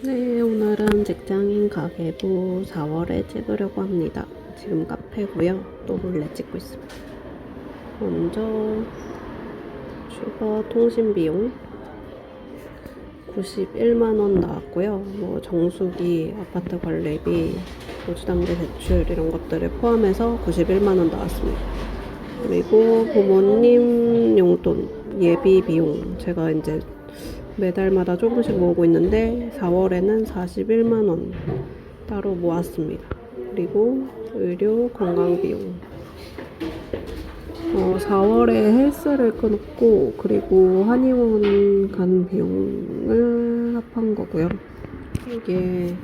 네, 오늘은 직장인 가계부 4월에 찍으려고 합니다. 지금 카페고요. 또 몰래 찍고 있습니다. 먼저 추가 통신 비용 91만 원 나왔고요. 뭐 정수기, 아파트 관리비, 보주담대 대출 이런 것들을 포함해서 91만 원 나왔습니다. 그리고 부모님 용돈 예비 비용 제가 이제 매달마다 조금씩 모으고 있는데 4월에는 41만 원 따로 모았습니다. 그리고 의료 건강 비용 어, 4월에 헬스를 끊었고 그리고 한의원 간 비용을 합한 거고요. 이게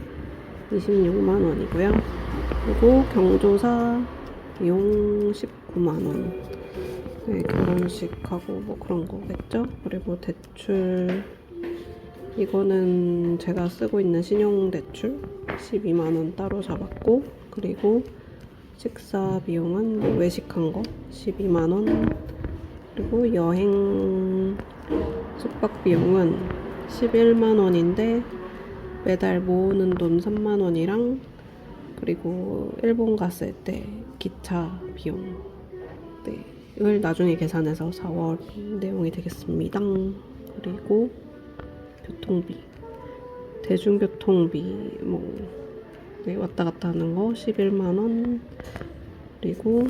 26만 원이고요. 그리고 경조사 비용 19만 원. 네, 결혼식하고 뭐 그런 거겠죠? 그리고 대출 이거는 제가 쓰고 있는 신용대출 12만 원 따로 잡았고 그리고 식사 비용은 뭐 외식한 거 12만 원 그리고 여행 숙박 비용은 11만 원인데 매달 모으는 돈 3만 원이랑 그리고 일본 갔을 때 기차 비용 네, 이걸 나중에 계산해서 4월 내용이 되겠습니다. 그리고 교통비, 대중교통비 뭐 네, 왔다 갔다 하는 거 11만 원 그리고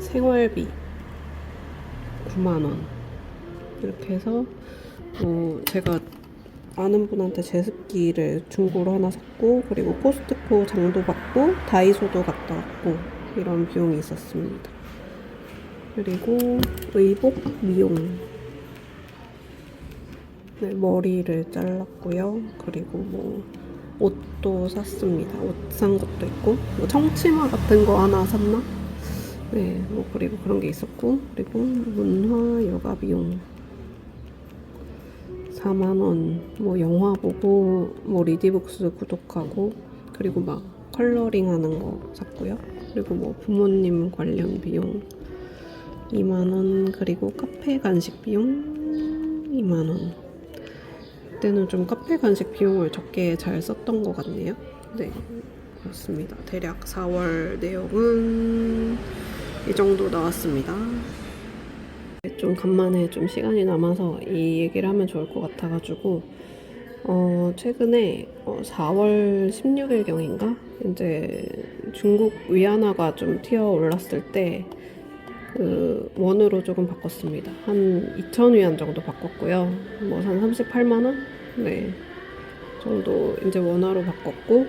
생활비 9만 원 이렇게 해서 뭐 제가 아는 분한테 제습기를 중고로 하나 샀고 그리고 코스트코 장도 받고 다이소도 갔다 왔고 이런 비용이 있었습니다. 그리고 의복 미용 네, 머리를 잘랐고요. 그리고 뭐 옷도 샀습니다. 옷 산 것도 있고 뭐 청치마 같은 거 하나 샀나? 네, 뭐 그리고 그런 게 있었고 그리고 문화 여가 비용 4만 원. 뭐 영화 보고 뭐 리디북스 구독하고 그리고 막 컬러링 하는 거 샀고요. 그리고 뭐 부모님 관련 비용 2만 원 그리고 카페 간식 비용 2만 원. 그때는 좀 카페 간식 비용을 적게 잘 썼던 것 같네요. 네, 그렇습니다. 대략 4월 내용은 이 정도 나왔습니다. 좀 간만에 좀 시간이 남아서 이 얘기를 하면 좋을 것 같아가지고 어 최근에 어 4월 16일경인가 이제 중국 위안화가 좀 튀어 올랐을 때 그 원으로 조금 바꿨습니다. 한 2,000위안 정도 바꿨고요. 뭐한 38만 원? 네. 정도 이제 원화로 바꿨고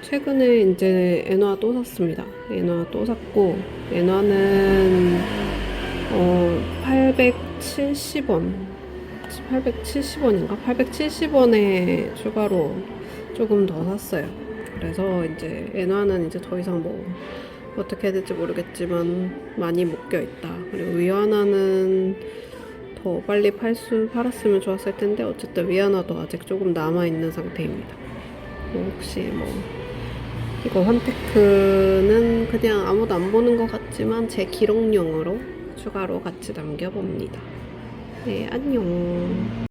최근에 이제 엔화 또 샀습니다. 엔화 또 샀고 엔화는 어 870원 870원인가? 870원에 추가로 조금 더 샀어요. 그래서 이제 엔화는 이제 더 이상 뭐 어떻게 해야 될지 모르겠지만 많이 묶여 있다. 그리고 위안화는 더 빨리 팔수 팔았으면 좋았을 텐데 어쨌든 위안화도 아직 조금 남아 있는 상태입니다. 뭐 혹시 뭐 이거 환테크는 그냥 아무도 안 보는 것 같지만 제 기록용으로 추가로 같이 남겨봅니다. 네, 안녕.